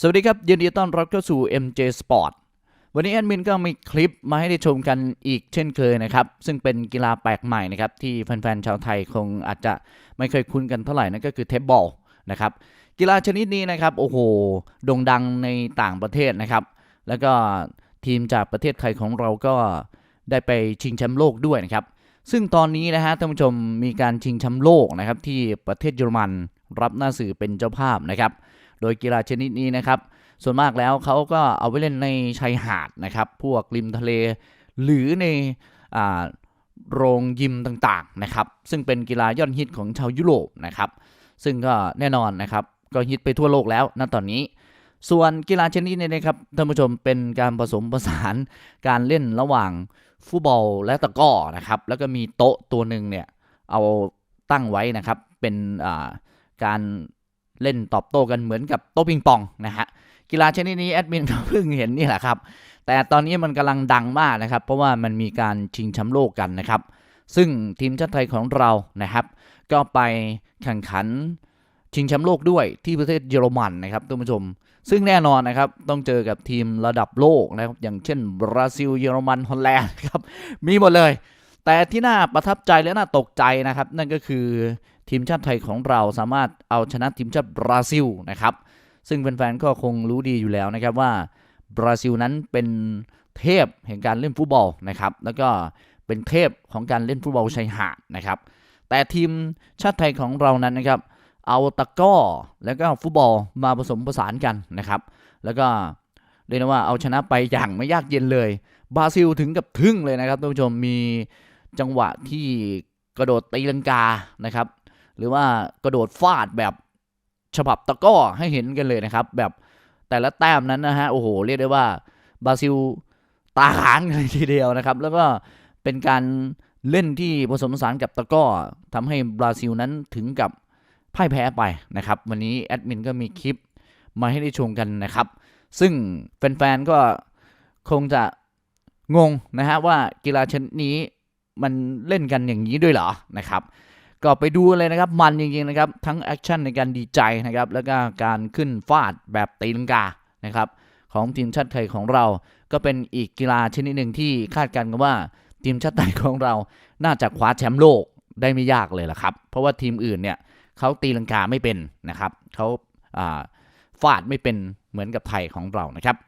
สวัสดีครับ ยินดีต้อนรับเข้าสู่ MJ Sport วันนี้แอดมินก็มีคลิปมาให้ได้ชมกันอีกเช่นเคยนะครับ ซึ่งเป็นกีฬาแปลกใหม่นะครับ ที่แฟนๆชาวไทยคงอาจจะไม่เคยคุ้นกันเท่าไหร่นั่นก็คือเทปบอลนะครับ กีฬาชนิดนี้นะครับ โอ้โหโด่งดังในต่างประเทศนะครับ แล้วก็ทีมจากประเทศไทยของเราก็ได้ไปชิงแชมป์โลกด้วยนะครับ ซึ่งตอนนี้นะฮะท่านผู้ชมมีการชิงแชมป์โลกนะครับที่ประเทศเยอรมันรับหน้าสื่อเป็นเจ้าภาพนะครับ โดยกีฬาชนิดนี้นะครับ ส่วนมากแล้วเขาก็เอาไว้เล่นในชายหาดนะครับ พวกริมทะเล หรือในอ่าโรงยิมต่างๆนะครับ ซึ่งเป็นกีฬายอดฮิตของชาวยุโรปนะครับ ซึ่งก็แน่นอนนะครับ ก็ฮิตไปทั่วโลกแล้วณตอนนี้ ส่วนกีฬาชนิดนี้นะครับท่านผู้ชมเป็นการผสมผสานการเล่นระหว่างฟุตบอลและตะก้อนะครับ แล้วก็มีโต๊ะตัวหนึ่งเนี่ยเอาตั้งไว้นะครับ เป็นการ เล่นตอบโต้กันเหมือนกับโต๊ะปิงปองนะฮะกีฬาชนิดนี้แอดมินก็เพิ่งเห็นนี่แหละครับ แต่ตอนนี้มันกำลังดังมากนะครับ เพราะว่ามันมีการชิงแชมป์โลกกันนะครับ ซึ่งทีมชาติไทยของเรานะครับ ก็ไปแข่งขันชิงแชมป์โลกด้วยที่ประเทศเยอรมันนะครับท่านผู้ชม ซึ่งแน่นอนนะครับต้องเจอกับทีมระดับโลกนะครับอย่างเช่นบราซิลเยอรมันฮอลแลนด์ครับมีหมดเลย แต่ที่น่าประทับใจและน่าตกใจนะครับ นั่นก็คือทีมชาติไทยของเราสามารถเอาชนะทีมชาติบราซิลนะครับ ซึ่งแฟนๆก็คงรู้ดีอยู่แล้วนะครับว่าบราซิลนั้นเป็นเทพแห่งการเล่นฟุตบอลนะครับ แล้วก็เป็นเทพของการเล่นฟุตบอลชายหาดนะครับ แต่ทีมชาติไทยของเรานั้นนะครับ เอาตะก้อแล้วก็ฟุตบอลมาผสมผสานกันนะครับ แล้วก็เรียกได้ว่าเอาชนะไปอย่างไม่ยากเย็นเลย บราซิลถึงกับทึ่งเลยนะครับท่านผู้ชมมี จังหวะที่กระโดดตีลังกานะครับ หรือว่ากระโดดฟาดแบบฉบับตะก้อให้เห็นกันเลยนะครับ แบบแต่ละแต้มนั้นนะฮะโอ้โหเรียกได้ว่าบราซิลตาขานเลยทีเดียวนะครับ แล้วก็เป็นการเล่นที่ผสมผสานกับตะก้อทำให้บราซิลนั้นถึงกับพ่ายแพ้ไปนะครับ วันนี้แอดมินก็มีคลิปมาให้ได้ชมกันนะครับ ซึ่งแฟนๆก็คงจะงงนะฮะว่ากีฬาชนิดนี้ มันเล่นกันอย่างนี้ด้วยเหรอนะครับก็ไปดูเลยนะครับมันจริงๆนะครับทั้งแอคชั่นในการดีใจนะครับแล้วก็การขึ้นฟาดแบบตีลังกานะครับของทีมชาติไทยของเรา ก็เป็นอีกกีฬาชนิดหนึ่งที่คาดการณ์กันว่าทีมชาติไทยของเราน่าจะคว้าแชมป์โลกได้ไม่ยากเลยล่ะครับ เพราะว่าทีมอื่นเนี่ยเขาตีลังกาไม่เป็นนะครับเขาอ่าฟาดไม่เป็นเหมือนกับไทยของเรานะครับ